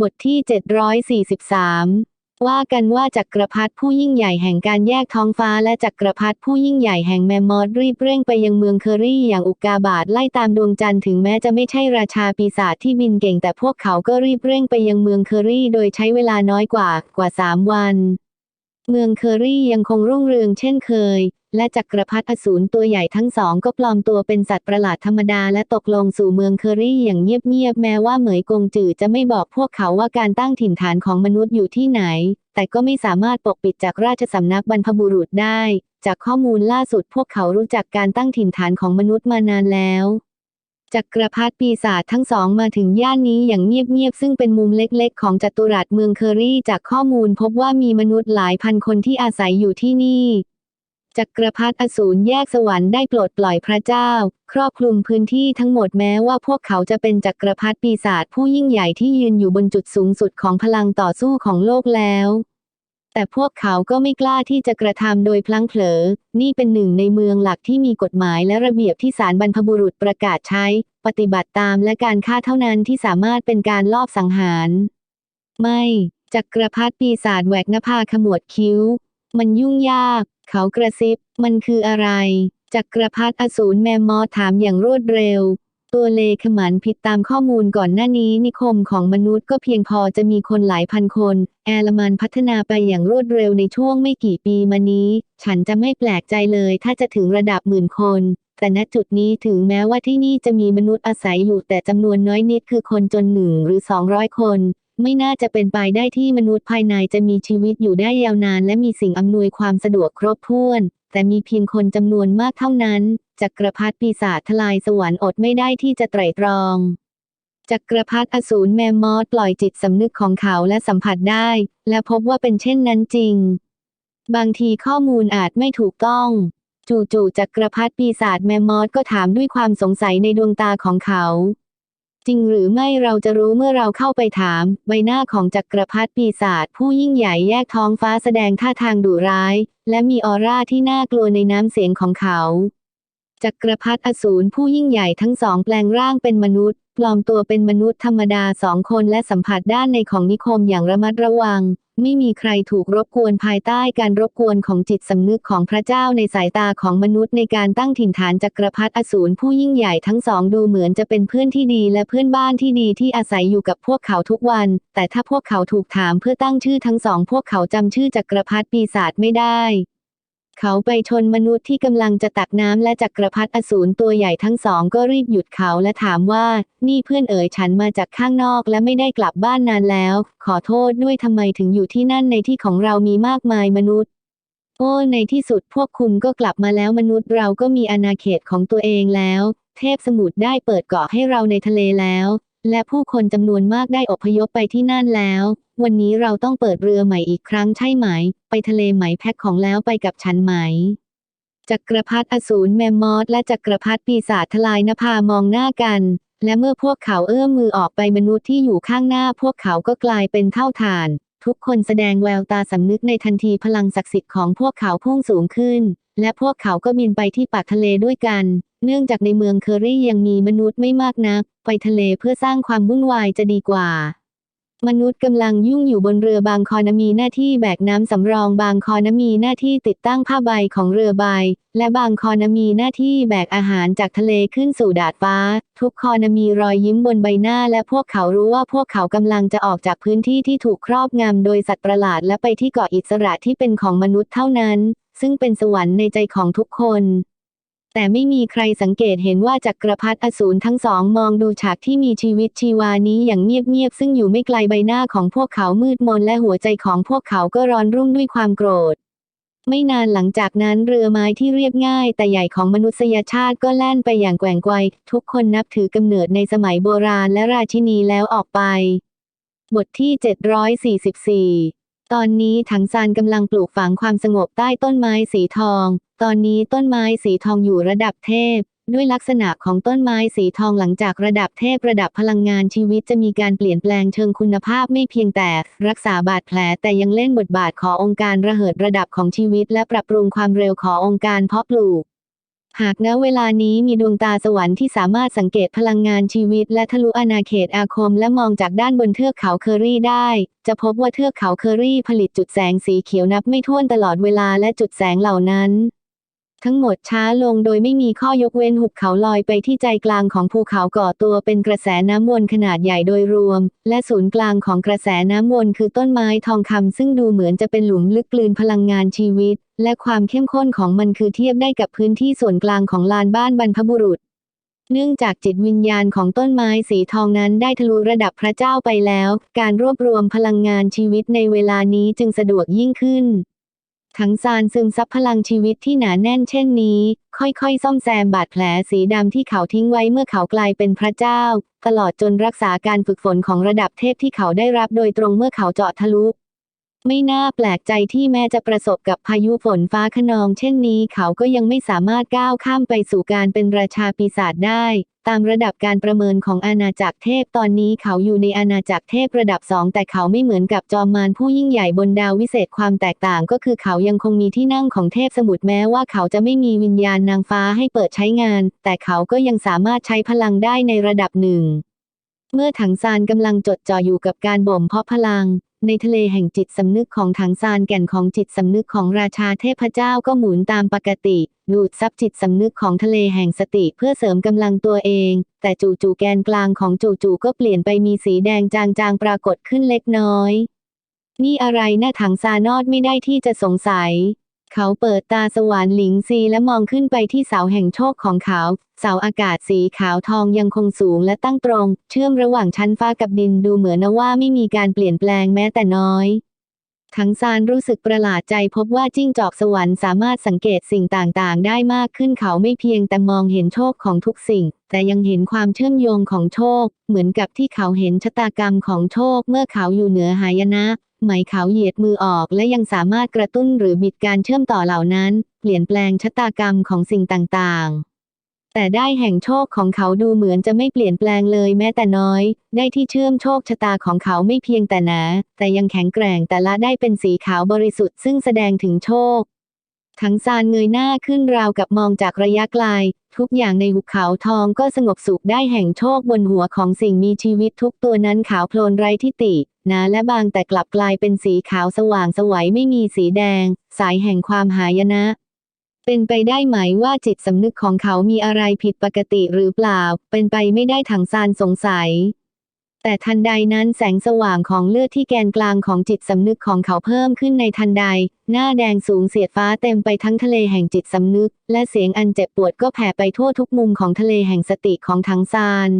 บทที่ 743 ว่ากันว่าจักรพรรดิผู้ยิ่งใหญ่แห่งการแยกท้องฟ้าและจักรพรรดิผู้ยิ่งใหญ่แห่งแมมมอสรีบเร่งไปยังเมืองเคอรี่อย่างอุกาบาตไล่ตามดวงจันทร์ถึงแม้จะไม่ใช่ราชาปีศาจที่บินเก่งแต่พวกเขาก็รีบเร่งไปยังเมืองเคอรี่โดยใช้เวลาน้อยกว่ากว่าสามวัน เมืองเคอรี่ยังคงรุ่งเรืองเช่นเคย และจักรพรรดิอสูรตัวใหญ่ทั้งสองก็ปลอมตัวเป็นสัตว์ประหลาดธรรมดาและตกลงสู่เมืองเคอรี่อย่างเงียบๆแม้ว่าเหมยกงจือจะไม่บอกพวกเขาว่าการตั้งถิ่นฐานของมนุษย์อยู่ที่ไหน แต่ก็ไม่สามารถปกปิดจากราชสำนักบรรพบุรุษได้ จากข้อมูลล่าสุดพวกเขารู้จักการตั้งถิ่นฐานของมนุษย์มานานแล้วจักรพรรดิปีศาจทั้งสองมาถึงย่านนี้อย่างเงียบๆ ซึ่งเป็นมุมเล็กๆ ของจัตุรัสเมืองเคอรี่จากข้อมูลพบว่ามีมนุษย์หลายพันคนที่อาศัยอยู่ที่นี่ จักรพรรดิอสูรแยกสวรรค์ได้ปลดปล่อยพระเจ้า ครอบคลุมพื้นที่ทั้งหมดแม้ว่าพวกเขาจะเป็นจักรพรรดิปีศาจผู้ยิ่งใหญ่ที่ยืนอยู่บนจุดสูงสุดของพลังต่อสู้ของโลกแล้ว แต่พวกเขาก็ไม่กล้าที่จะกระทำโดยพลั้งเผลอ นี่เป็นหนึ่งในเมืองหลักที่มีกฎหมายและระเบียบที่ศาลบรรพบุรุษประกาศใช้ ปฏิบัติตามและการฆ่าเท่านั้นที่สามารถเป็นการลอบสังหาร ไม่จักรพรรดิปีศาจแหวกน้าผาขมวดคิ้ว มันยุ่งยาก เขากระซิบ มันคืออะไร จักรพรรดิอสูรแมมมอถามอย่างรวดเร็ว ตัวเลขมันผิดตามข้อมูลก่อนหน้านี้นิคมของมนุษย์ก็เพียงพอจะมีคนหลายพันคน แอลมันพัฒนาไปอย่างรวดเร็วในช่วงไม่กี่ปีมานี้ ฉันจะไม่แปลกใจเลยถ้าจะถึงระดับหมื่นคนแต่ณจุดนี้ถึงแม้ว่าที่นี่จะมีมนุษย์อาศัยอยู่แต่จำนวนน้อยนิดคือคนจนหนึ่งหรือ 200 คน ไม่น่าจะเป็นไปได้ที่มนุษย์ภายในจะมีชีวิตอยู่ได้ยาวนาน และมีสิ่งอำนวยความสะดวกครบถ้วน แต่มีเพียงคนจำนวนมากเท่านั้นจักรพรรดิปีศาจทลายสวรรค์อดไม่ได้ที่จะไตร่ตรองจักรพรรดิอสูรแมมมอสปล่อยจิตสำนึกของเขาและสัมผัสได้ และพบว่าเป็นเช่นนั้นจริง บางทีข้อมูลอาจไม่ถูกต้อง จู่ๆจักรพรรดิปีศาจแมมมอสก็ถามด้วยความสงสัยในดวงตาของเขา จริงหรือไม่เราจะรู้เมื่อเราเข้าไปถาม ใบหน้าของจักรพรรดิปีศาจผู้ยิ่งใหญ่แยกท้องฟ้าแสดงท่าทางดุร้าย และมีออร่าที่น่ากลัวในน้ำเสียงของเขา จักรพรรดิอสูรผู้ยิ่งใหญ่ทั้งสองแปลงร่างเป็นมนุษย์ ปลอมตัวเป็นมนุษย์ธรรมดาสองคนและสัมผัสด้านในของนิคมอย่างระมัดระวัง ไม่มีใครถูกรบกวนภายใต้การรบกวนของจิตสำนึกของพระเจ้าในสายตาของมนุษย์ในการตั้งถิ่นฐานจักรพรรดิอสูรผู้ยิ่งใหญ่ทั้งสองดูเหมือนจะเป็นเพื่อนที่ดีและเพื่อนบ้านที่ดีที่อาศัยอยู่กับพวกเขาทุกวัน แต่ถ้าพวกเขาถูกถามเพื่อตั้งชื่อทั้งสองพวกเขาจำชื่อจักรพรรดิปีศาจไม่ได้ เขาไปชนมนุษย์ที่กำลังจะตักน้ำและจักรพรรดิอสูรตัวใหญ่ทั้งสองก็รีบหยุดเขาและถามว่า นี่เพื่อนเอ๋ยฉันมาจากข้างนอกและไม่ได้กลับบ้านนานแล้ว ขอโทษด้วยทำไมถึงอยู่ที่นั่นในที่ของเรามีมากมายมนุษย์ โอ้ ในที่สุดพวกคุณก็กลับมาแล้วมนุษย์เราก็มีอาณาเขตของตัวเองแล้ว เทพสมุทรได้เปิดเกาะให้เราในทะเลแล้ว และผู้คนจำนวนมากได้อพยพไปที่นั่นแล้ว วันนี้เราต้องเปิดเรือใหม่อีกครั้งใช่ไหม ไปทะเลไหมแพ็คของแล้วไปกับฉันไหม จักรพรรดิอสูรแมมมอสและจักรพรรดิปีศาจทลายนภามองหน้ากัน และเมื่อพวกเขาเอื้อมมือออกไปมนุษย์ที่อยู่ข้างหน้า พวกเขาก็กลายเป็นเท่าฐาน ทุกคนแสดงแววตาสำนึกในทันทีพลังศักดิ์สิทธิ์ของพวกเขาพุ่งสูงขึ้น และพวกเขาก็บินไปที่ปากทะเลด้วยกัน เนื่องจากในเมืองเคอรี่ยังมีมนุษย์ไม่มากนัก ไปทะเลเพื่อสร้างความวุ่นวายจะดีกว่า มนุษย์กำลังยุ่งอยู่บนเรือบางคอนมีหน้าที่แบกน้ำสำรองบางคอนมีหน้าที่ติดตั้งผ้าใบของเรือใบ และบางคอนมีหน้าที่แบกอาหารจากทะเลขึ้นสู่ดาดฟ้า ทุกคอนมีรอยยิ้มบนใบหน้า และพวกเขารู้ว่าพวกเขากำลังจะออกจากพื้นที่ที่ถูกครอบงำโดยสัตว์ประหลาดและไปที่เกาะอิสระที่เป็นของมนุษย์เท่านั้น ซึ่งเป็นสวรรค์ในใจของทุกคน แต่ไม่มีใครสังเกตเห็นว่าจักรพรรดิอสูรทั้งสองมองดูฉากที่มีชีวิตชีวานี้อย่างเงียบๆซึ่งอยู่ไม่ไกลใบหน้าของพวกเขามืดมนและหัวใจของพวกเขาก็ร้อนรุ่มด้วยความโกรธไม่นานหลังจากนั้นเรือไม้ที่เรียบง่าย แต่ใหญ่ของมนุษยชาติก็แล่นไปอย่างแกว่งไกวทุกคนนับถือกำเนิดในสมัยโบราณและราชินีแล้วออกไป บทที่ 744 ตอนนี้ถังซานกำลังปลูกฝังความสงบใต้ต้นไม้สีทอง ตอนนี้ต้นไม้สีทองอยู่ระดับเทพ ด้วยลักษณะของต้นไม้สีทองหลังจากระดับเทพระดับพลังงานชีวิตจะมีการเปลี่ยนแปลงเชิงคุณภาพไม่เพียงแต่ รักษาบาดแผลแต่ยังเล่นบทบาทขององค์การระเหิดระดับของชีวิต และปรับปรุงความเร็วขององค์การเพาะปลูก หากณเวลานี้มีดวงตาสวรรค์ที่สามารถสังเกตพลังงานชีวิต และทะลุอาณาเขตอาคมและมองจากด้านบนเทือกเขาเคอรี่ได้ จะพบว่าเทือกเขาเคอรี่ผลิตจุดแสงสีเขียวนับไม่ถ้วนตลอดเวลาและจุดแสงเหล่านั้น ทั้งหมดช้าลงโดยไม่มีข้อยกเว้นหุบเขาลอยไปที่ใจกลางของภูเขาก่อตัวเป็นกระแสน้ำวนขนาดใหญ่โดยรวม และศูนย์กลางของกระแสน้ำวนคือต้นไม้ทองคำซึ่งดูเหมือนจะเป็นหลุมลึกกลืนพลังงานชีวิต และความเข้มข้นของมันคือเทียบได้กับพื้นที่ส่วนกลางของลานบ้านบรรพบุรุษเนื่องจากจิตวิญญาณของต้นไม้สีทองนั้นได้ทะลุระดับพระเจ้าไปแล้ว การรวบรวมพลังงานชีวิตในเวลานี้จึงสะดวกยิ่งขึ้น ถังซานซึมซับพลังชีวิตที่หนาแน่นเช่นนี้ ค่อยๆ ซ่อมแซมบาดแผลสีดำที่เขาทิ้งไว้เมื่อเขากลายเป็นพระเจ้า ตลอดจนรักษาการฝึกฝนของระดับเทพที่เขาได้รับโดยตรงเมื่อเขาเจาะทะลุ ไม่น่าแปลกใจที่แม้จะประสบกับพายุฝนฟ้าขนองเช่นนี้เขาก็ยังไม่สามารถก้าวข้ามไปสู่การเป็นราชาปีศาจได้ ตามระดับการประเมินของอาณาจักรเทพตอนนี้เขาอยู่ในอาณาจักรเทพระดับสองแต่เขาไม่เหมือนกับจอมมารผู้ยิ่งใหญ่บนดาววิเศษความแตกต่างก็คือเขายังคงมีที่นั่งของเทพสมุทรแม้ว่าเขาจะไม่มีวิญญาณนางฟ้าให้เปิดใช้งาน แต่เขาก็ยังสามารถใช้พลังได้ในระดับหนึ่งเมื่อถังซานกำลังจดจ่ออยู่กับการบ่มเพาะพลัง ในทะเลแห่งจิตสำนึกของถังซานแก่นของจิตสำนึกของราชาเทพเจ้าก็หมุนตามปกติดูดซับจิตสำนึกของทะเลแห่งสติเพื่อเสริมกำลังตัวเอง แต่จู่ๆแกนกลางของจู่ๆก็เปลี่ยนไปมีสีแดงจางๆปรากฏขึ้นเล็กน้อย นี่อะไรนะถังซานอดไม่ได้ที่จะสงสัย เขาเปิดตาสว่านหลิงซีและมองขึ้นไปที่เสาแห่งโชคของเขา เสาอากาศสีขาวทองยังคงสูงและตั้งตรง เชื่อมระหว่างชั้นฟ้ากับดินดูเหมือนนะว่าไม่มีการเปลี่ยนแปลงแม้แต่น้อยทั้งซานรู้สึกประหลาดใจพบว่าจิ้งจอกสวรรค์สามารถสังเกตสิ่งต่างๆ ได้มากขึ้นเขาไม่เพียงแต่มองเห็นโชคของทุกสิ่ง แต่ยังเห็นความเชื่อมโยงของโชค เหมือนกับที่เขาเห็นชะตากรรมของโชคเมื่อเขาอยู่เหนือหายนะ ไหมเขาเหยียดมือออกและยังสามารถกระตุ้นหรือบิดการเชื่อมต่อเหล่านั้น เปลี่ยนแปลงชะตากรรมของสิ่งต่างๆ แต่ได้แห่งโชคของเขาดูเหมือนจะไม่เปลี่ยนแปลงเลยแม้แต่น้อย ได้ที่เชื่อมโชคชะตาของเขาไม่เพียงแต่หนา แต่ยังแข็งแกร่งแต่ละได้เป็นสีขาวบริสุทธิ์ซึ่งแสดงถึงโชคทั้งซานเงยหน้าขึ้นราวกับมองจากระยะไกล ทุกอย่างในหุบเขาทองก็สงบสุขได้แห่งโชคบนหัวของสิ่งมีชีวิตทุกตัวนั้นขาวโพลนไร้ที่ติ หนาและบางแต่กลับกลายเป็นสีขาวสว่างสวัยไม่มีสีแดง สายแห่งความหายนะ เป็นไปได้ไหมว่าจิตสำนึกของเขามีอะไรผิดปกติหรือเปล่า เป็นไปไม่ได้ถังซานสงสัย แต่ทันใดนั้นแสงสว่างของเลือดที่แกนกลางของจิตสำนึกของเขาเพิ่มขึ้นในทันใด หน้าแดงสูงเสียดฟ้าเต็มไปทั้งทะเลแห่งจิตสำนึก และเสียงอันเจ็บปวดก็แผ่ไปทั่วทุกมุมของทะเลแห่งสติของทังซาน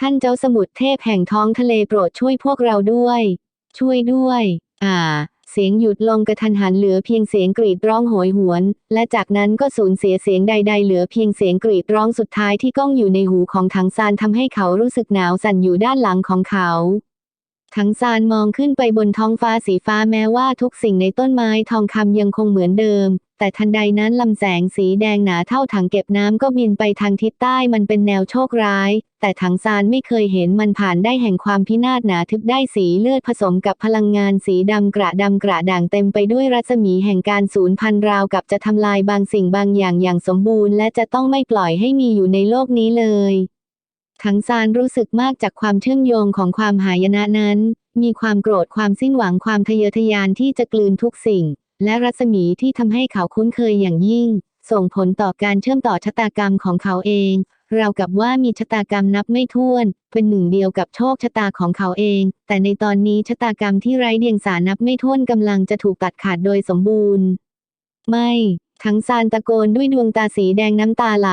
ท่านเจ้าสมุทรเทพแห่งท้องทะเลโปรดช่วยพวกเราด้วย ช่วยด้วย อ่า เสียงหยุดลงกระทันหันเหลือเพียงเสียงกรีดร้องโหยหวน และจากนั้นก็สูญเสียเสียงใด ๆ เหลือเพียงเสียงกรีดร้องสุดท้ายที่ก้องอยู่ในหูของถังซานทำให้เขารู้สึกหนาวสั่นอยู่ด้านหลังของเขาถังซานมองขึ้นไปบนท้องฟ้าสีฟ้าแม้ว่าทุกสิ่งในต้นไม้ทองคำยังคงเหมือนเดิม แต่ทันใดนั้นลำแสงสีแดงหนาเท่าถังเก็บน้ำก็บินไปทางทิศใต้มันเป็นแนวโชคร้าย แต่ถังซานไม่เคยเห็นมันผ่านได้แห่งความพินาศหนาทึบได้สีเลือดผสมกับพลังงานสีดำกระดำกระด่างเต็มไปด้วยรัศมีแห่งการสูญพันธุ์ราวกับจะทำลายบางสิ่งบางอย่างอย่างสมบูรณ์และจะต้องไม่ปล่อยให้มีอยู่ในโลกนี้เลยทั้งซานรู้สึกมากจากความเชื่อมโยงของความหายนะนั้น มีความโกรธความสิ้นหวังความทะเยอทะยานที่จะกลืนทุกสิ่ง และรัศมีที่ทำให้เขาคุ้นเคยอย่างยิ่ง ส่งผลต่อการเชื่อมต่อชะตากรรมของเขาเอง เรากับว่ามีชะตากรรมนับไม่ถ้วน เป็นหนึ่งเดียวกับโชคชะตาของเขาเอง แต่ในตอนนี้ชะตากรรมที่ไร้เดียงสานับไม่ถ้วนกำลังจะถูกตัดขาดโดยสมบูรณ์ ไม่ทั้งซานตะโกนด้วยดวงตาสีแดงน้ำตาไหล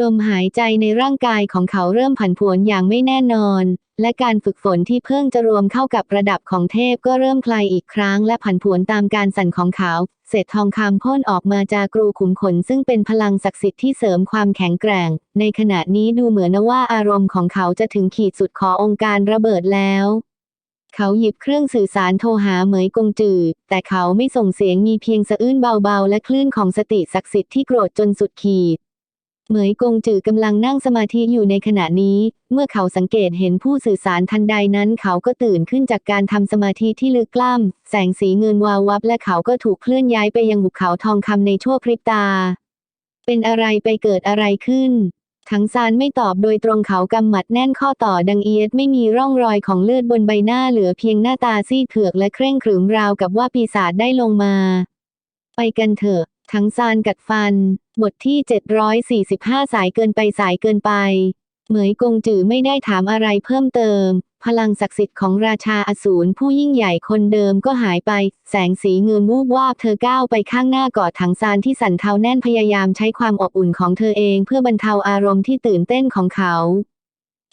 ลมหายใจในร่างกายของเขาเริ่มผันผวนอย่างไม่แน่นอน และการฝึกฝนที่เพิ่งจะรวมเข้ากับระดับของเทพก็เริ่มคลายอีกครั้ง และผันผวนตามการสั่นของเขา เศษทองคำพ่นออกมาจากกรูขุมขน ซึ่งเป็นพลังศักดิ์สิทธิ์ที่เสริมความแข็งแกร่ง ในขณะนี้ดูเหมือนว่าอารมณ์ของเขาจะถึงขีดสุดขอองค์การระเบิดแล้วเขาหยิบเครื่องสื่อสารโทรหาเหมยกงจือ แต่เขาไม่ส่งเสียงมีเพียงสะอื้นเบาๆ และคลื่นของสติศักดิ์สิทธิ์ที่โกรธจนสุดขีด เหมยกงจือกำลังนั่งสมาธิอยู่ในขณะนี้ เมื่อเขาสังเกตเห็นผู้สื่อสารทันใดนั้น เขาก็ตื่นขึ้นจากการทำสมาธิที่ลึกกล้ำแสงสีเงินวาววับและเขาก็ถูกเคลื่อนย้ายไปยังหุบเขาทองคำในชั่วพริบตา เป็นอะไรไปเกิดอะไรขึ้นถังซานไม่ตอบโดยตรงเขากำหมัดแน่นข้อต่อดังเอียดไม่มีร่องรอยของเลือดบนใบหน้าเหลือเพียงหน้าตาซีดเผือกและเคร่งขรึมราวกับว่าปีศาจได้ลงมา ไปกันเถอะ ถังซานกัดฟัน บทที่ 745 สายเกินไปสายเกินไป เหมยกงจือไม่ได้ถามอะไรเพิ่มเติม พลังศักดิ์สิทธิ์ของราชาอสูรผู้ยิ่งใหญ่คนเดิมก็หายไป แสงสีเงินวูบวาบเธอก้าวไปข้างหน้ากอดถังซานที่สั่นเทาแน่นพยายามใช้ความอบอุ่นของเธอเองเพื่อบรรเทาอารมณ์ที่ตื่นเต้นของเขา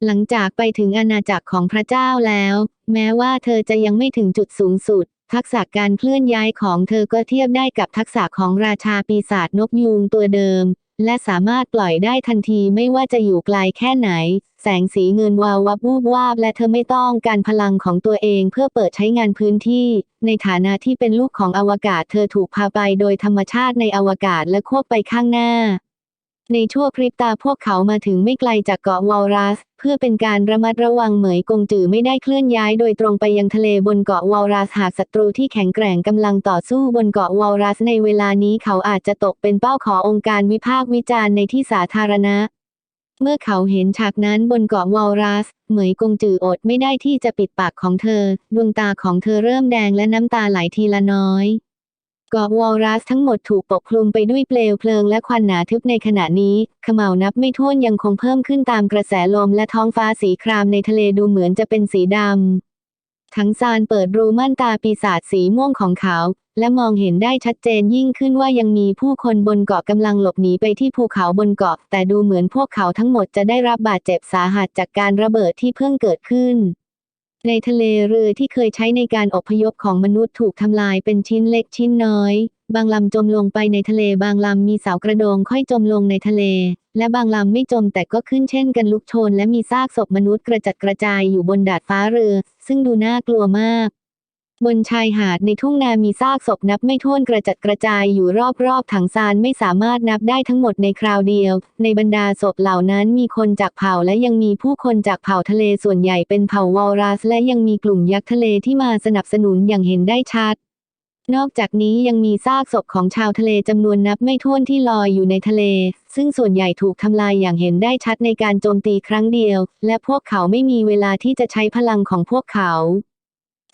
หลังจากไปถึงอาณาจักรของพระเจ้าแล้ว แม้ว่าเธอจะยังไม่ถึงจุดสูงสุด ทักษะการเคลื่อนย้ายของเธอก็เทียบได้กับทักษะของราชาปีศาจนกยูงตัวเดิม และสามารถปล่อยได้ทันทีไม่ว่าจะอยู่ไกลแค่ไหน แสงสีเงินวาววับวูบวาบและเธอไม่ต้องการพลังของตัวเองเพื่อเปิดใช้งานพื้นที่ ในฐานะที่เป็นลูกของอวกาศเธอถูกพาไปโดยธรรมชาติในอวกาศและควบไปข้างหน้า ในชั่วพริบตาพวกเขามาถึงไม่ไกลจากเกาะวอลรัส เพื่อเป็นการระมัดระวังเหมยกงจือไม่ได้เคลื่อนย้ายโดยตรงไปยังทะเลบนเกาะวอลรัสหากศัตรูที่แข็งแกร่งกำลังต่อสู้บนเกาะวอลรัสในเวลานี้เขาอาจจะตกเป็นเป้าขององค์การวิพากษ์วิจารณ์ในที่สาธารณะ เมื่อเขาเห็นฉากนั้นบนเกาะวอลรัส เหมยกงจืออดไม่ได้ที่จะปิดปากของเธอ ดวงตาของเธอเริ่มแดงและน้ำตาไหลทีละน้อย กาะวอลรัสทั้งหมดถูกปกคลุมไปด้วยเปลวเพลิงและควันหนาทึบในขณะนี้ขม่าวนับไม่ถ้วนยังคงเพิ่มขึ้นตามกระแสลมและท้องฟ้าสีครามในทะเลดูเหมือนจะเป็นสีดำ ทั้งซานเปิดรูม่านตาปีศาจสีม่วงของเขา และมองเห็นได้ชัดเจนยิ่งขึ้นว่ายังมีผู้คนบนเกาะกำลังหลบหนีไปที่ภูเขาบนเกาะ แต่ดูเหมือนพวกเขาทั้งหมดจะได้รับบาดเจ็บสาหัสจากการระเบิดที่เพิ่งเกิดขึ้น ในทะเลเรือที่เคยใช้ในการอพยพของมนุษย์ถูกทำลายเป็นชิ้นเล็กชิ้นน้อย บางลำจมลงไปในทะเลบางลำมีเสากระโดงค่อยจมลงในทะเล และบางลำไม่จมแต่ก็ขึ้นเช่นกันลุกโชนและมีซากศพมนุษย์กระจัดกระจายอยู่บนดาดฟ้าเรือ ซึ่งดูน่ากลัวมาก บนชายหาดในทุ่งนามีซากศพนับไม่ถ้วนกระจัดกระจายอยู่รอบๆถังซานไม่สามารถนับได้ทั้งหมดในคราวเดียว ในบรรดาศพเหล่านั้นมีคนจากเผ่าและยังมีผู้คนจากเผ่าทะเลส่วนใหญ่เป็นเผ่าวอลรัส และยังมีกลุ่มยักษ์ทะเลที่มาสนับสนุนอย่างเห็นได้ชัด นอกจากนี้ยังมีซากศพของชาวทะเลจำนวนนับไม่ถ้วนที่ลอยอยู่ในทะเล ซึ่งส่วนใหญ่ถูกทำลายอย่างเห็นได้ชัดในการโจมตีครั้งเดียว และพวกเขาไม่มีเวลาที่จะใช้พลังของพวกเขา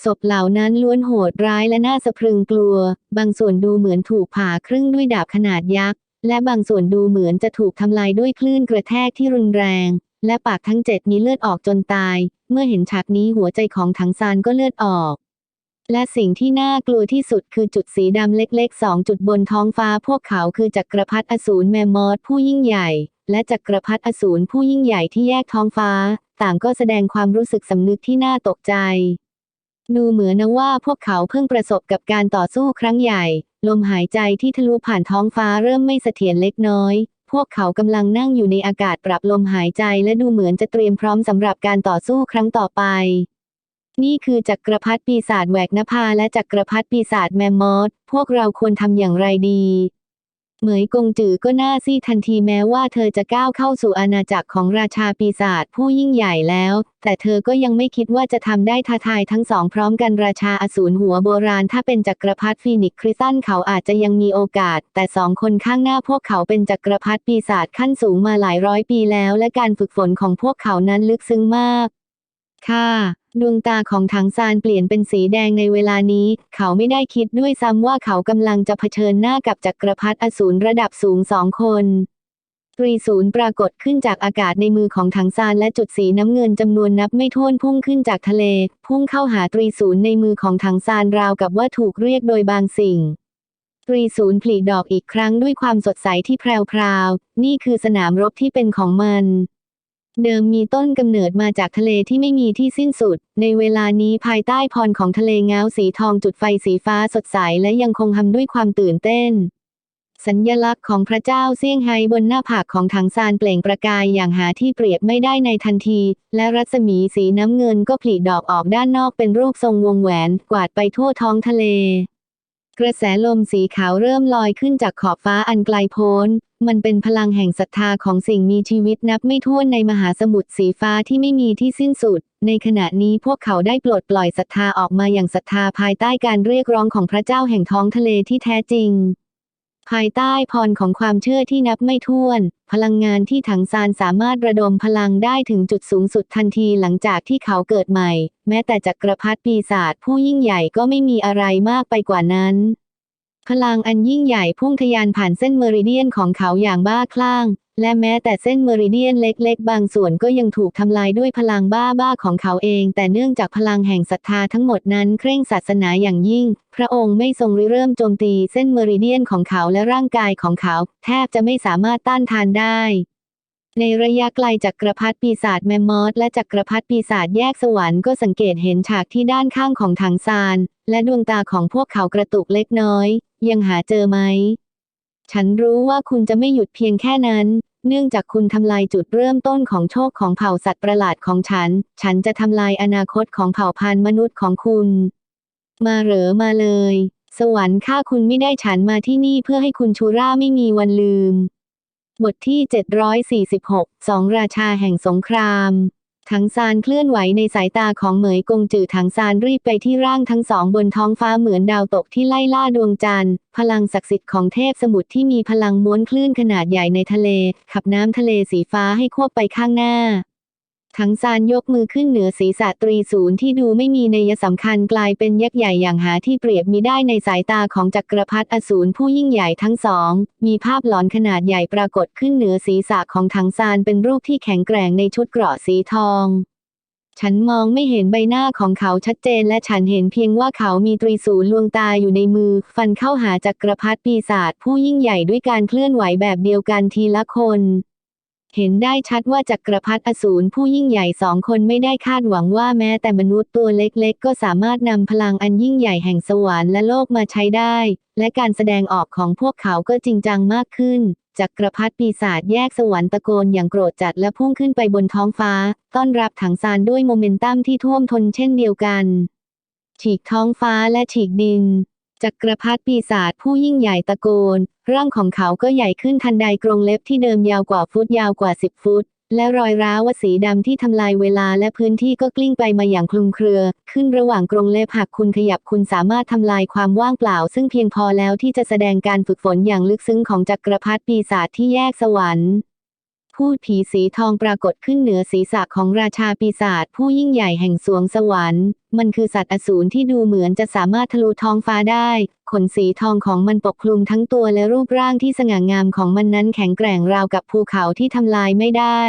ศพเหล่านั้นล้วนโหดร้ายและน่าสะพรึงกลัว บางส่วนดูเหมือนถูกผ่าครึ่งด้วยดาบขนาดยักษ์ และบางส่วนดูเหมือนจะถูกทำลายด้วยคลื่นกระแทกที่รุนแรง และปากทั้งเจ็ดมีเลือดออกจนตาย เมื่อเห็นฉากนี้หัวใจของถังซานก็เลือดออก และสิ่งที่น่ากลัวที่สุดคือจุดสีดำเล็กๆสองจุดบนท้องฟ้าพวกเขาคือจักรพรรดิอสูรแมมมอสผู้ยิ่งใหญ่ และจักรพรรดิอสูรผู้ยิ่งใหญ่ที่แยกท้องฟ้า ต่างก็แสดงความรู้สึกสำนึกที่น่าตกใจ ดูเหมือนว่าพวกเขาเพิ่งประสบกับการต่อสู้ครั้งใหญ่ ลมหายใจที่ทะลุผ่านท้องฟ้าเริ่มไม่เสถียรเล็กน้อย พวกเขากำลังนั่งอยู่ในอากาศปรับลมหายใจและดูเหมือนจะเตรียมพร้อมสำหรับการต่อสู้ครั้งต่อไป นี่คือจักรพรรดิปีศาจแหวกนภาและจักรพรรดิปีศาจแมมมอสพวกเราควรทำอย่างไรดี เหมยกงจือก็น่าซีทันทีแม้ว่าเธอจะก้าวเข้าสู่อาณาจักรของราชาปีศาจผู้ยิ่งใหญ่แล้ว แต่เธอก็ยังไม่คิดว่าจะทำได้ท้าทายทั้งสองพร้อมกันราชาอสูรหัวโบราณถ้าเป็นจักรพรรดิฟีนิกซ์คริสตันเขาอาจจะยังมีโอกาส แต่สองคนข้างหน้าพวกเขาเป็นจักรพรรดิปีศาจขั้นสูงมาหลายร้อยปีแล้ว และการฝึกฝนของพวกเขานั้นลึกซึ้งมาก ค่ะ ดวงตาของถังซานเปลี่ยนเป็นสีแดงในเวลานี้ เขาไม่ได้คิดด้วยซ้ำว่าเขากำลังจะเผชิญหน้ากับจักรพรรดิอสูรระดับสูงสองคนตรีศูนย์ปรากฏขึ้นจากอากาศในมือของถังซานและจุดสีน้ำเงินจำนวนนับไม่ถ้วนพุ่งขึ้นจากทะเล พุ่งเข้าหาตรีศูนย์ในมือของถังซานราวกับว่าถูกเรียกโดยบางสิ่ง ตรีศูนย์ผลิดอกอีกครั้งด้วยความสดใสที่แพรวๆนี่คือสนามรบที่เป็นของมัน เดิมมีต้นกำเนิดมาจากทะเลที่ไม่มีที่สิ้นสุด ในเวลานี้ภายใต้พรของทะเลเงาสีทองจุดไฟสีฟ้าสดใสและยังคงทำด้วยความตื่นเต้น สัญญลักษณ์ของพระเจ้าเซี่ยงไฮ้บนหน้าผากของถังซานเปล่งประกายอย่างหาที่เปรียบไม่ได้ในทันที และรัศมีสีน้ำเงินก็ผลิดอกออกด้านนอกเป็นรูปทรงวงแหวนกวาดไปทั่วท้องทะเล กระแสลมสีขาวเริ่มลอยขึ้นจากขอบฟ้าอันไกลโพ้น มันเป็นพลังแห่งศรัทธาของสิ่งมีชีวิตนับไม่ถ้วนในมหาสมุทรสีฟ้าที่ไม่มีที่สิ้นสุด ในขณะนี้พวกเขาได้ปลดปล่อยศรัทธาออกมาอย่างศรัทธาภายใต้การเรียกร้องของพระเจ้าแห่งท้องทะเลที่แท้จริง ภายใต้พรของความเชื่อที่นับไม่ถ้วน พลังงานที่ถังซานสามารถระดมพลังได้ถึงจุดสูงสุดทันทีหลังจากที่เขาเกิดใหม่ แม้แต่จักรพรรดิปีศาจผู้ยิ่งใหญ่ก็ไม่มีอะไรมากไปกว่านั้น พลังอันยิ่งใหญ่พุ่งทะยานผ่านเส้นเมริเดียนของเขาอย่างบ้าคลั่ง และแม้แต่เส้นเมริเดียนเล็กๆ บางส่วนก็ยังถูกทำลายด้วยพลังบ้าๆของเขาเอง แต่เนื่องจากพลังแห่งศรัทธาทั้งหมดนั้นเคร่งศาสนาอย่างยิ่ง พระองค์ไม่ทรงริเริ่มโจมตีเส้นเมริเดียนของเขาและร่างกายของเขา แทบจะไม่สามารถต้านทานได้ ในระยะไกลจักกระพรรดิปีศาจแมมมอสและจักกระพรรดิปีศาจแยกสวรรค์ก็สังเกตเห็นฉากที่ด้านข้างของถังซาน และดวงตาของพวกเขากระตุกเล็กน้อย ยังหาเจอไหม ฉันรู้ว่าคุณจะไม่หยุดเพียงแค่นั้น เนื่องจากคุณทำลายจุดเริ่มต้นของโชคของเผ่าสัตว์ประหลาดของฉัน ฉันจะทำลายอนาคตของเผ่าพันธุ์มนุษย์ของคุณ มาเหรอมาเลย สวรรค์ฆ่าคุณไม่ได้ฉันมาที่นี่เพื่อให้คุณชูร่าไม่มีวันลืม บทที่ 746 สองราชาแห่งสงคราม ถังซานเคลื่อนไหวในสายตาของเหมยกงจือถังซานรีบไปที่ร่างทั้งสองบนท้องฟ้าเหมือนดาวตกที่ไล่ล่าดวงจันทร์ พลังศักดิ์สิทธิ์ของเทพสมุทรที่มีพลังม้วนคลื่นขนาดใหญ่ในทะเล ขับน้ำทะเลสีฟ้าให้ควบไปข้างหน้า ถังซานยกมือขึ้นเหนือศีรษะตรีศูนย์ที่ดูไม่มีนัยสำคัญกลายเป็นยักษ์ใหญ่อย่างหาที่เปรียบมิได้ในสายตาของจักรพรรดิอสูรผู้ยิ่งใหญ่ทั้งสอง มีภาพหลอนขนาดใหญ่ปรากฏขึ้นเหนือศีรษะของถังซานเป็นรูปที่แข็งแกร่งในชุดเกราะสีทองฉันมองไม่เห็นใบหน้าของเขาชัดเจนและฉันเห็นเพียงว่าเขามีตรีศูนย์ลวงตาอยู่ในมือ ฟันเข้าหาจักรพรรดิปีศาจผู้ยิ่งใหญ่ด้วยการเคลื่อนไหวแบบเดียวกันทีละคน เห็นได้ชัดว่าจักรพรรดิอสูรผู้ยิ่งใหญ่สองคนไม่ได้คาดหวังว่าแม้แต่มนุษย์ตัวเล็กๆ ก็สามารถนำพลังอันยิ่งใหญ่แห่งสวรรค์และโลกมาใช้ได้ และการแสดงออกของพวกเขาก็จริงจังมากขึ้น จักรพรรดิปีศาจแยกสวรรค์ตะโกนอย่างโกรธจัดและพุ่งขึ้นไปบนท้องฟ้า ต้อนรับถังซานด้วยโมเมนตัมที่ท่วมท้นเช่นเดียวกัน ฉีกท้องฟ้าและฉีกดิน จักรพรรดิปีศาจผู้ยิ่งใหญ่ตะโกน ร่างของเขาก็ใหญ่ขึ้นทันใดกรงเล็บที่เดิมยาวกว่าฟุตยาวกว่า10ฟุต และรอยร้าวสีดำที่ทำลายเวลาและพื้นที่ก็กลิ้งไปมาอย่างคลุมเครือ ขึ้นระหว่างกรงเล็บหากคุณขยับคุณสามารถทำลายความว่างเปล่า ซึ่งเพียงพอแล้วที่จะแสดงการฝึกฝนอย่างลึกซึ้งของจักรพรรดิปีศาจที่แยกสวรรค์ พูดผีสีทองปรากฏขึ้นเหนือศีรษะของราชาปีศาจผู้ยิ่งใหญ่แห่งสวงสวรรค์ มันคือสัตว์อสูรที่ดูเหมือนจะสามารถทะลุท้องฟ้าได้ ขนสีทองของมันปกคลุมทั้งตัวและรูปร่างที่สง่างามของมันนั้นแข็งแกร่งราวกับภูเขาที่ทำลายไม่ได้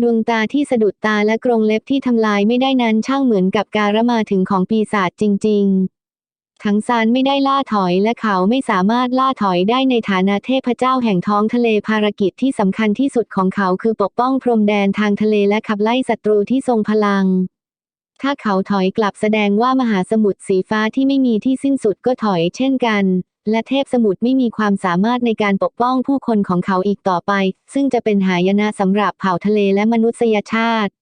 ดวงตาที่สะดุดตาและกรงเล็บที่ทำลายไม่ได้นั้นช่างเหมือนกับการมาถึงของปีศาจจริง ๆ ทั้งซานไม่ได้ล่าถอยและเขาไม่สามารถล่าถอยได้ในฐานะเทพเจ้าแห่งท้องทะเลภารกิจที่สำคัญที่สุดของเขาคือปกป้องพรมแดนทางทะเลและขับไล่ศัตรูที่ทรงพลัง ถ้าเขาถอยกลับแสดงว่ามหาสมุทรสีฟ้าที่ไม่มีที่สิ้นสุดก็ถอยเช่นกัน และเทพสมุทรไม่มีความสามารถในการปกป้องผู้คนของเขาอีกต่อไป ซึ่งจะเป็นหายนะสำหรับเผ่าทะเลและมนุษยชาติ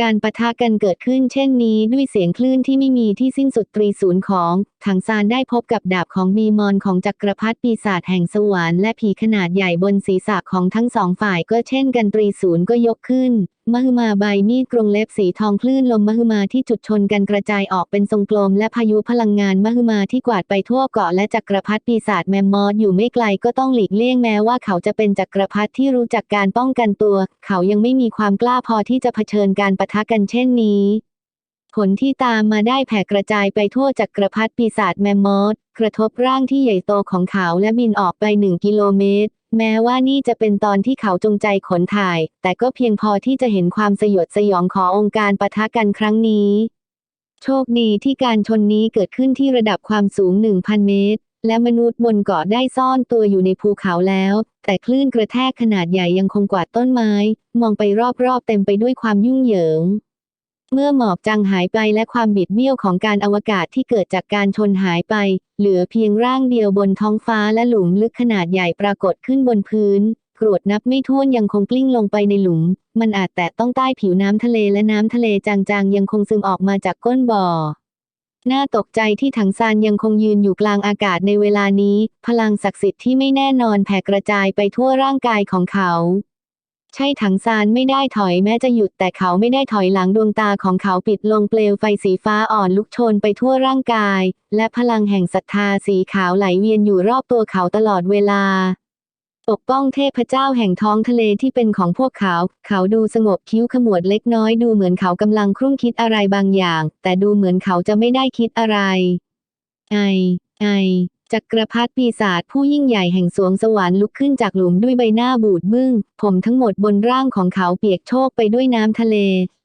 การปะทะกันเกิดขึ้นเช่นนี้ด้วยเสียงคลื่นที่ไม่มีที่สิ้นสุดตรีศูนย์ของ ถังซานได้พบกับดาบของบีมอนของจักรพรรดิปีศาจแห่งสวรรค์และผีขนาดใหญ่บนศีรษะของทั้งสองฝ่ายก็เช่นกันตรีศูนย์ก็ยกขึ้น มหึมาใบมีดกรงเล็บสีทองคลื่นลมมหึมาที่จุดชนกันกระจายออกเป็นทรงกลมและพายุพลังงานมหึมาที่กวาดไปทั่วเกาะและจักรพรรดิปีศาจแมมมอสอยู่ไม่ไกลก็ต้องหลีกเลี่ยงแม้ว่าเขาจะเป็นจักรพรรดิที่รู้จักการป้องกันตัว เขายังไม่มีความกล้าพอที่จะเผชิญการปะทะกันเช่นนี้ ผลที่ตามมาได้แผ่กระจายไปทั่วจักกรพรรดิปีศาจแมมมอสกระทบร่างที่ใหญ่โตของเขาและบินออกไปหนึ่งกิโลเมตร แม้ว่านี่จะเป็นตอนที่เขาจงใจขนถ่าย แต่ก็เพียงพอที่จะเห็นความสยดสยองขององค์การปะทะกันครั้งนี้ โชคดีที่การชนนี้เกิดขึ้นที่ระดับความสูง 1,000 เมตร และมนุษย์บนเกาะได้ซ่อนตัวอยู่ในภูเขาแล้ว แต่คลื่นกระแทกขนาดใหญ่ยังคงกวาดต้นไม้ มองไปรอบๆเต็มไปด้วยความยุ่งเหยิง เมื่อหมอกจางหายไปและความบิดเบี้ยวของการอวกาศที่เกิดจากการชนหายไป เหลือเพียงร่างเดียวบนท้องฟ้าและหลุมลึกขนาดใหญ่ปรากฏขึ้นบนพื้น กรวดนับไม่ถ้วนยังคงกลิ้งลงไปในหลุม มันอาจแตะต้องใต้ผิวน้ำทะเลและน้ำทะเลจางๆ ยังคงซึมออกมาจากก้นบ่อน่าตกใจที่ถังซานยังคงยืนอยู่กลางอากาศในเวลานี้ พลังศักดิ์สิทธิ์ที่ไม่แน่นอนแผ่กระจายไปทั่วร่างกายของเขา ใช่ถังซานไม่ได้ถอยแม้จะหยุดแต่เขาไม่ได้ถอยหลังดวงตาของเขาปิดลงเปลวไฟสีฟ้าอ่อนลุกโชนไปทั่วร่างกาย และพลังแห่งศรัทธาสีขาวไหลเวียนอยู่รอบตัวเขาตลอดเวลา ปกป้องเทพเจ้าแห่งท้องทะเลที่เป็นของพวกเขา เขาดูสงบคิ้วขมวดเล็กน้อยดูเหมือนเขากำลังครุ่นคิดอะไรบางอย่าง แต่ดูเหมือนเขาจะไม่ได้คิดอะไร ไอ ไอ จักรพรรดิปีศาจผู้ยิ่งใหญ่แห่งสวงสวรรค์ลุกขึ้นจากหลุมด้วยใบหน้าบูดบึ้ง ผมทั้งหมดบนร่างของเขาเปียกโชกไปด้วยน้ำทะเล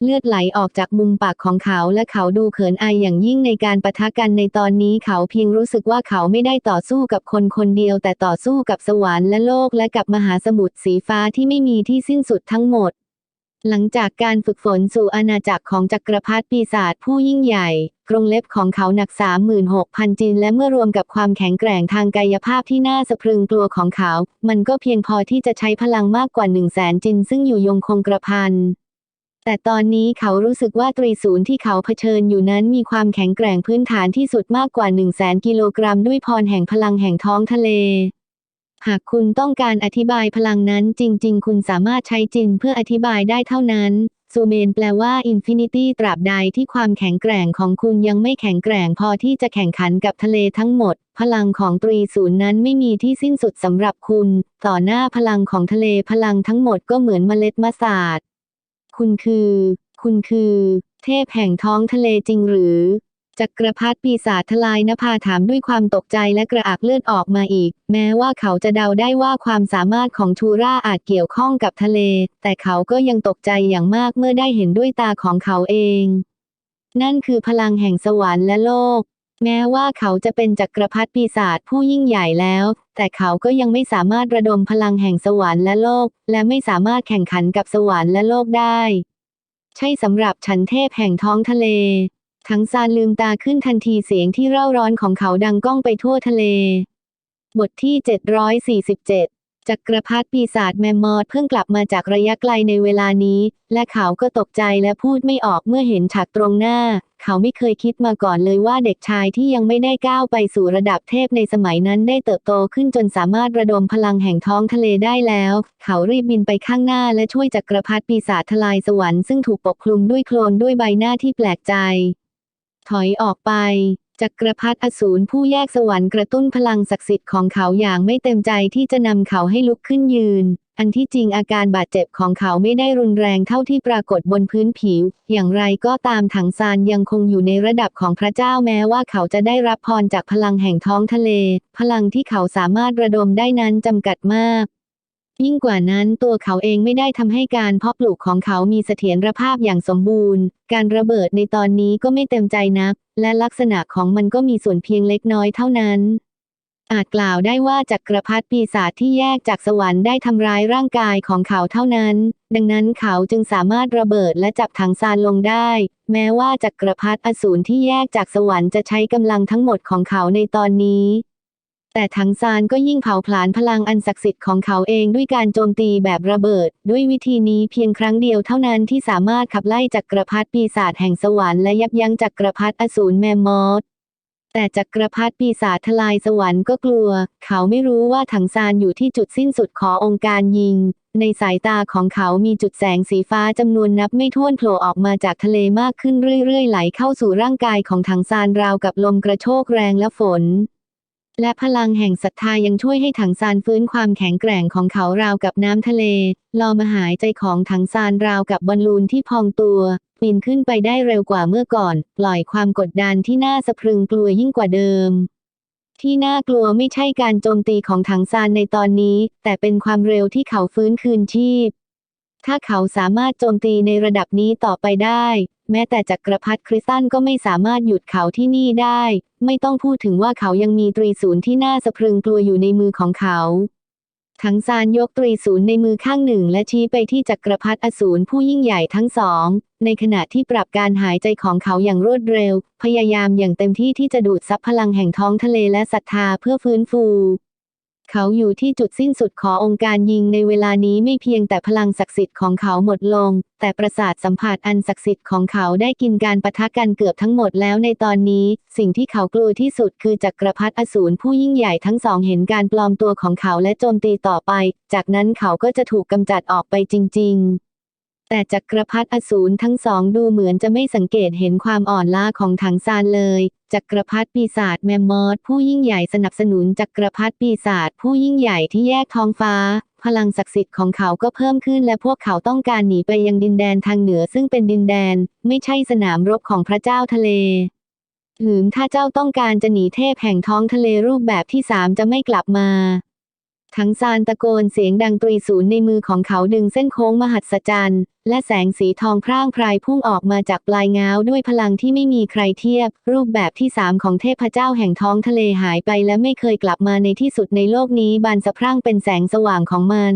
เลือดไหลออกจากมุมปากของเขาและเขาดูเขินอายอย่างยิ่งในการปะทะกันในตอนนี้เขาเพียงรู้สึกว่าเขาไม่ได้ต่อสู้กับคนคนเดียว แต่ต่อสู้กับสวรรค์และโลกและกับมหาสมุทรสีฟ้าที่ไม่มีที่สิ้นสุดทั้งหมดหลังจากการฝึกฝนสู่อาณาจักรของจักรพรรดิปีศาจผู้ยิ่งใหญ่ กรงเล็บของเขาหนัก 36,000จินและเมื่อรวมกับความแข็งแกร่งทางกายภาพที่น่าสะพรึงกลัวของเขา มันก็เพียงพอที่จะใช้พลังมากกว่า 1 0 0 0 0แสนจิน ซึ่งอยู่ยงคงกระพันแต่ตอนนี้เขารู้สึกว่าตรีศูนย์ที่เขาเผชิญอยู่นั้นมีความแข็งแกร่งพื้นฐานที่สุดมากกว่า 1 0 0 0 0แสนกิโลกรัมด้วยพรแห่งพลังแห่งท้องทะเล หากคุณต้องการอธิบายพลังนั้นจริง ๆ คุณสามารถใช้จินเพื่ออธิบายได้เท่านั้น ซูเมนแปลว่าอินฟินิตี้ตราบใดที่ความแข็งแกร่งของคุณยังไม่แข็งแกร่งพอที่จะแข่งขันกับทะเลทั้งหมด พลังของตรีศูนย์นั้นไม่มีที่สิ้นสุดสำหรับคุณ ต่อหน้าพลังของทะเลพลังทั้งหมดก็เหมือนเมล็ดมะสาดคุณคือ คุณคือ เทพแห่งท้องทะเลจริงหรือ จักรพรรดิปีศาจทลายนภาถามด้วยความตกใจและกระอักเลือดออกมาอีก แม้ว่าเขาจะเดาได้ว่าความสามารถของทูราอาจเกี่ยวข้องกับทะเล แต่เขาก็ยังตกใจอย่างมากเมื่อได้เห็นด้วยตาของเขาเอง นั่นคือพลังแห่งสวรรค์และโลก แม้ว่าเขาจะเป็นจักรพรรดิปีศาจผู้ยิ่งใหญ่แล้ว แต่เขาก็ยังไม่สามารถระดมพลังแห่งสวรรค์และโลก และไม่สามารถแข่งขันกับสวรรค์และโลกได้ ใช่สำหรับฉันเทพแห่งท้องทะเล ทั้งซานลืมตาขึ้นทันทีเสียงที่เร่าร้อนของเขาดังก้องไปทั่วทะเล บทที่ 747 จักรพรรดิปีศาจแมมมอธเพิ่งกลับมาจากระยะไกลในเวลานี้ และเขาก็ตกใจและพูดไม่ออกเมื่อเห็นฉากตรงหน้า เขาไม่เคยคิดมาก่อนเลยว่าเด็กชายที่ยังไม่ได้ก้าวไปสู่ระดับเทพในสมัยนั้นได้เติบโตขึ้นจนสามารถระดมพลังแห่งท้องทะเลได้แล้ว เขารีบบินไปข้างหน้าและช่วยจักรพรรดิปีศาจทลายสวรรค์ซึ่งถูกปกคลุมด้วยโคลนด้วยใบหน้าที่แปลกใจ ถอยออกไปจักรพรรดิอสูรผู้แยกสวรรค์กระตุ้นพลังศักดิ์สิทธิ์ของเขาอย่างไม่เต็มใจที่จะนำเขาให้ลุกขึ้นยืน อันที่จริงอาการบาดเจ็บของเขาไม่ได้รุนแรงเท่าที่ปรากฏบนพื้นผิว อย่างไรก็ตามถังซานยังคงอยู่ในระดับของพระเจ้าแม้ว่าเขาจะได้รับพรจากพลังแห่งท้องทะเล พลังที่เขาสามารถระดมได้นั้นจำกัดมาก ยิ่งกว่านั้นตัวเขาเองไม่ได้ทำให้การเพาะปลูกของเขามีเสถียรภาพอย่างสมบูรณ์ การระเบิดในตอนนี้ก็ไม่เต็มใจนัก และลักษณะของมันก็มีส่วนเพียงเล็กน้อยเท่านั้น อาจกล่าวได้ว่าจักรพรรดิปีศาจที่แยกจากสวรรค์ได้ทำร้ายร่างกายของเขาเท่านั้น ดังนั้นเขาจึงสามารถระเบิดและจับถังซานลงได้ แม้ว่าจักรพรรดิอสูรที่แยกจากสวรรค์จะใช้กำลังทั้งหมดของเขาในตอนนี้ แต่ถังซานก็ยิ่งเผาผลาญพลังอันศักดิ์สิทธิ์ของเขาเองด้วยการโจมตีแบบระเบิด ด้วยวิธีนี้เพียงครั้งเดียวเท่านั้นที่สามารถขับไล่จักรพรรดิปีศาจแห่งสวรรค์และยับยั้งจักรพรรดิอสูรแมมมอธแต่จักรพรรดิปีศาจทลายสวรรค์ก็กลัว เขาไม่รู้ว่าถังซานอยู่ที่จุดสิ้นสุดขององค์การยิง ในสายตาของเขามีจุดแสงสีฟ้าจำนวนนับไม่ถ้วนโผล่ออกมาจากทะเลมากขึ้นเรื่อยๆ ไหลเข้าสู่ร่างกายของถังซานราวกับลมกระโชกแรงและฝน และพลังแห่งศรัทธายังช่วยให้ถังซานฟื้นความแข็งแกร่งของเขาราวกับน้ำทะเล ลอมหายใจของถังซานราวกับบอลลูนที่พองตัวปีนขึ้นไปได้เร็วกว่าเมื่อก่อน ปล่อยความกดดันที่น่าสะพรึงกลัวยิ่งกว่าเดิม ที่น่ากลัวไม่ใช่การโจมตีของถังซานในตอนนี้ แต่เป็นความเร็วที่เขาฟื้นคืนชีพ ถ้าเขาสามารถโจมตีในระดับนี้ต่อไปได้ แม้แต่จักรพรรดิคริสตันก็ไม่สามารถหยุดเขาที่นี่ได้ ไม่ต้องพูดถึงว่าเขายังมีตรีศูนย์ที่น่าสะพรึงกลัวอยู่ในมือของเขาถังซานยกตรีศูนย์ในมือข้างหนึ่งและชี้ไปที่จักรพรรดิอสูรผู้ยิ่งใหญ่ทั้งสอง ในขณะที่ปรับการหายใจของเขาอย่างรวดเร็ว พยายามอย่างเต็มที่ที่จะดูดซับพลังแห่งท้องทะเลและศรัทธาเพื่อฟื้นฟู เขาอยู่ที่จุดสิ้นสุดขององค์การยิงในเวลานี้ไม่เพียงแต่พลังศักดิ์สิทธิ์ของเขาหมดลง แต่ประสาทสัมผัสอันศักดิ์สิทธิ์ของเขาได้กินการปะทะกันเกือบทั้งหมดแล้วในตอนนี้ สิ่งที่เขากลัวที่สุดคือจักรพรรดิอสูรผู้ยิ่งใหญ่ทั้งสองเห็นการปลอมตัวของเขาและโจมตีต่อไป จากนั้นเขาก็จะถูกกำจัดออกไปจริง ๆ แต่จักรพรรดิอสูรทั้งสองดูเหมือนจะไม่สังเกตเห็นความอ่อนล้าของถังซานเลย จักรพรรดิปีศาจแมมมอสผู้ยิ่งใหญ่สนับสนุนจักรพรรดิปีศาจผู้ยิ่งใหญ่ที่แยกท้องฟ้า พลังศักดิ์สิทธิ์ของเขาก็เพิ่มขึ้นและพวกเขาต้องการหนีไปยังดินแดนทางเหนือซึ่งเป็นดินแดน ไม่ใช่สนามรบของพระเจ้าทะเลหืมถ้าเจ้าต้องการจะหนีเทพแห่งท้องทะเลรูปแบบที่สามจะไม่กลับมา ทั้งซานตะโกนเสียงดังตรีศูนย์ในมือของเขาดึงเส้นโค้งมหัศจรรย์ และแสงสีทองพร่างพรายพุ่งออกมาจากปลายง้าด้วยพลังที่ไม่มีใครเทียบ รูปแบบที่สามของเทพเจ้าแห่งท้องทะเลหายไปและไม่เคยกลับมาในที่สุดในโลกนี้บานสะพรั่งเป็นแสงสว่างของมัน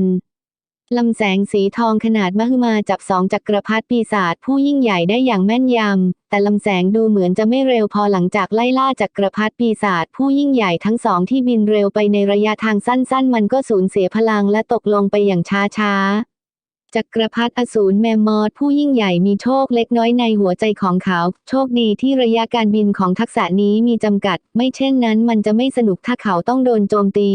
ลำแสงสีทองขนาดมหึมาจับสองจักรพรรดิปีศาจผู้ยิ่งใหญ่ได้อย่างแม่นยำ แต่ลำแสงดูเหมือนจะไม่เร็วพอหลังจากไล่ล่าจักรพรรดิปีศาจผู้ยิ่งใหญ่ทั้งสองที่บินเร็วไปในระยะทางสั้น ๆ มันก็สูญเสียพลังและตกลงไปอย่างช้าๆ จักรพรรดิอสูรแมมมอสผู้ยิ่งใหญ่มีโชคเล็กน้อยในหัวใจของเขา โชคดีที่ระยะการบินของทักษะนี้มีจำกัด ไม่เช่นนั้นมันจะไม่สนุกถ้าเขาต้องโดนโจมตี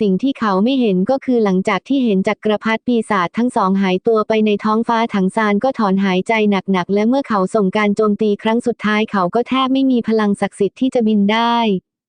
สิ่งที่เขาไม่เห็นก็คือหลังจากที่เห็นจักรพรรดิปีศาจทั้งสองหายตัวไปในท้องฟ้าถังซานก็ถอนหายใจหนักๆ และเมื่อเขาส่งการโจมตีครั้งสุดท้ายเขาก็แทบไม่มีพลังศักดิ์สิทธิ์ที่จะบินได้